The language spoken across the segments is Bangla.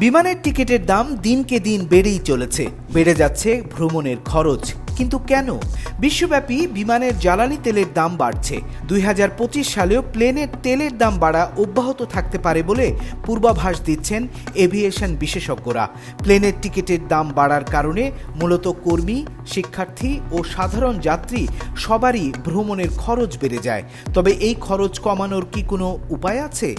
বিমানের টিকিটের দাম দিনকে দিন বেড়েই চলেছে। বেড়ে যাচ্ছে ভ্রমণের খরচ। কিন্তু কেন? বিশ্বব্যাপী বিমানের জ্বালানি তেলের দাম বাড়ছে। দুই হাজার পঁচিশ সালেও প্লেনের তেলের দাম বাড়া অব্যাহত থাকতে পারে বলে পূর্বাভাস দিচ্ছেন এভিয়েশন বিশেষজ্ঞরা। প্লেনের টিকিটের দাম বাড়ার কারণে মূলত কর্মী, শিক্ষার্থী ও সাধারণ যাত্রী সবারই ভ্রমণের খরচ বেড়ে যায়। তবে এই খরচ কমানোর কি কোনো উপায় আছে?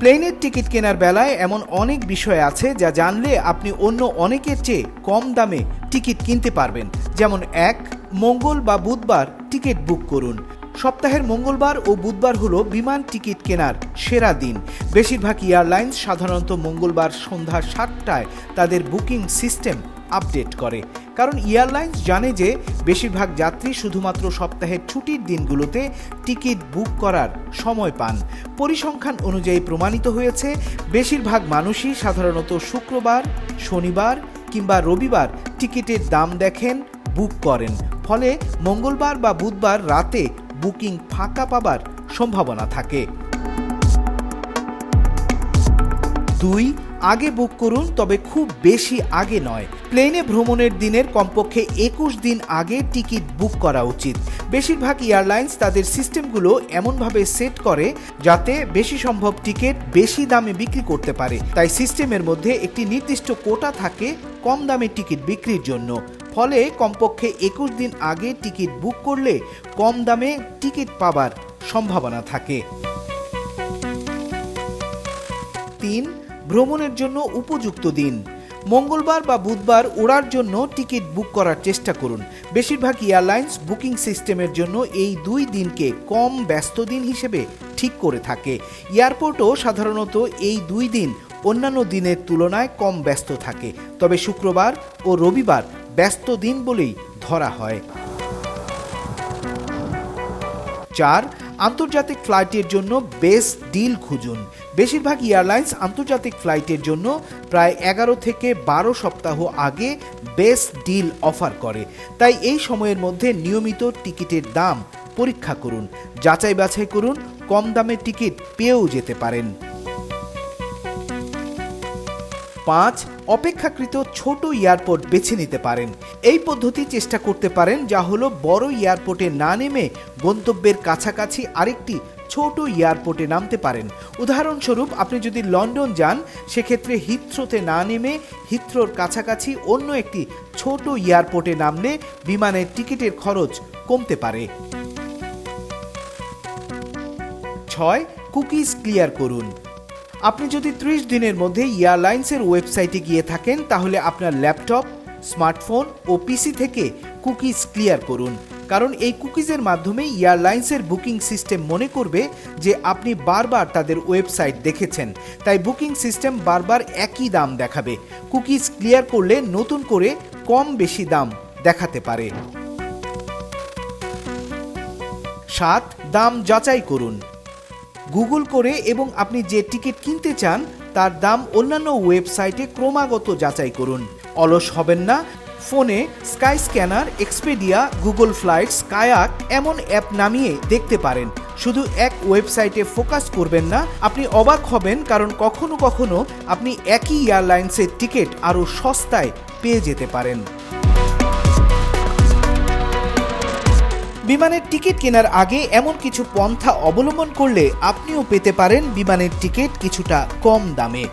প্লেনের টিকিট কেনার বেলায় এমন অনেক বিষয় আছে যা জানলে আপনি অন্য অনেকের চেয়ে কম দামে টিকিট কিনতে পারবেন। যেমন এক, মঙ্গল বা বুধবার টিকিট বুক করুন। সপ্তাহের মঙ্গলবার ও বুধবার হলো বিমান টিকিট কেনার সেরা দিন। বেশিরভাগ এয়ারলাইন্স সাধারণত মঙ্গলবার সন্ধ্যা সাতটায় তাদের বুকিং সিস্টেম আপডেট করে। কারণ এয়ারলাইন্স জানে যে বেশিরভাগ যাত্রী শুধুমাত্র সপ্তাহের ছুটির দিনগুলোতে টিকিট বুক করার সময় পান। পরিসংখ্যান অনুযায়ী প্রমাণিত হয়েছে, বেশিরভাগ মানুষই সাধারণত শুক্রবার, শনিবার কিংবা রবিবার টিকিটের দাম দেখেন, বুক করেন। ফলে মঙ্গলবার বা বুধবার রাতে বুকিং ফাঁকা পাবার সম্ভাবনা থাকে। দুই আগে বুক করুন, তবে খুব বেশি আগে নয়। প্লেনে ভ্রমণের দিনের কমপক্ষে একুশ দিন আগে টিকিট বুক করা উচিত। বেশিরভাগ এয়ারলাইন্স তাদের সিস্টেমগুলো এমনভাবে সেট করে যাতে বেশি সম্ভব টিকিট বেশি দামে বিক্রি করতে পারে। তাই সিস্টেমের মধ্যে একটি নির্দিষ্ট কোটা থাকে কম দামে টিকিট বিক্রির জন্য। ফলে কমপক্ষে একুশ দিন আগে টিকিট বুক করলে কম দামে টিকিট পাবার সম্ভাবনা থাকে। তিন ভ্রমণের জন্য উপযুক্ত দিন। মঙ্গলবার বা বুধবার ওড়ার জন্য টিকিট বুক করার চেষ্টা করুন। বেশিরভাগ এয়ারলাইন্স বুকিং সিস্টেমের জন্য এই দুই দিনকে কম ব্যস্ত দিন হিসেবে ঠিক করে থাকে। এয়ারপোর্টও সাধারণত এই দুই দিন অন্যান্য দিনের তুলনায় কম ব্যস্ত থাকে। তবে শুক্রবার ও রবিবার ব্যস্ত দিন বলেই ধরা হয়। চার আন্তর্জাতিক ফ্লাইটের জন্য বেস্ট ডিল খুঁজুন। বেশিরভাগ এয়ারলাইন্স আন্তর্জাতিক ফ্লাইটের জন্য প্রায় এগারো থেকে বারো সপ্তাহ আগে বেস্ট ডিল অফার করে। তাই এই সময়ের মধ্যে নিয়মিত টিকিটের দাম পরীক্ষা করুন। যাচাই বাছাই করুন, কম দামে টিকিট পেয়েও যেতে পারেন। পাঁচ অপেক্ষাকৃত ছোট এয়ারপোর্ট বেছে নিতে পারেন। এই পদ্ধতি চেষ্টা করতে পারেন, যা হলো বড় এয়ারপোর্টে না নেমে গন্তব্যের কাছাকাছি আরেকটি ছোট এয়ারপোর্টে নামতে পারেন। উদাহরণস্বরূপ, আপনি যদি লন্ডন যান, সেক্ষেত্রে হিথ্রোতে না নেমে হিথ্রোর কাছাকাছি অন্য একটি ছোট এয়ারপোর্টে নামলে বিমানের টিকিটের খরচ কমতে পারে। ছয়, কুকিজ ক্লিয়ার করুন। আপনি যদি ত্রিশ দিনের মধ্যে এয়ারলাইন্সের ওয়েবসাইটে গিয়ে থাকেন, তাহলে আপনার ল্যাপটপ, স্মার্টফোন ও পিসি থেকে কুকিজ ক্লিয়ার করুন। কারণ এই কুকিজের মাধ্যমে এয়ারলাইন্সের বুকিং সিস্টেম মনে করবে যে আপনি বারবার তাদের ওয়েবসাইট দেখেছেন। তাই বুকিং সিস্টেম বারবার একই দাম দেখাবে। কুকিজ ক্লিয়ার করলে নতুন করে কম বেশি দাম দেখাতে পারে। সাত, দাম যাচাই করুন। গুগল করে এবং আপনি যে টিকিট কিনতে চান, তার দাম অন্যান্য ওয়েবসাইটে ক্রমাগত যাচাই করুন। অলস হবেন না। ফোনে Skyscanner Expedia, Google Flights Kayak এমন অ্যাপ নামিয়ে দেখতে পারেন। শুধু এক ওয়েবসাইটে ফোকাস করবেন না, আপনি অবাক হবেন কারণ কখনো কখনো আপনি একই এয়ারলাইন্সের টিকিট আরও সস্তায় পেয়ে যেতে পারেন। বিমানের টিকিট কেনার আগে এমন কিছু পন্থা অবলম্বন করলে আপনিও পেতে পারেন বিমানের টিকিট কিছুটা কম দামে।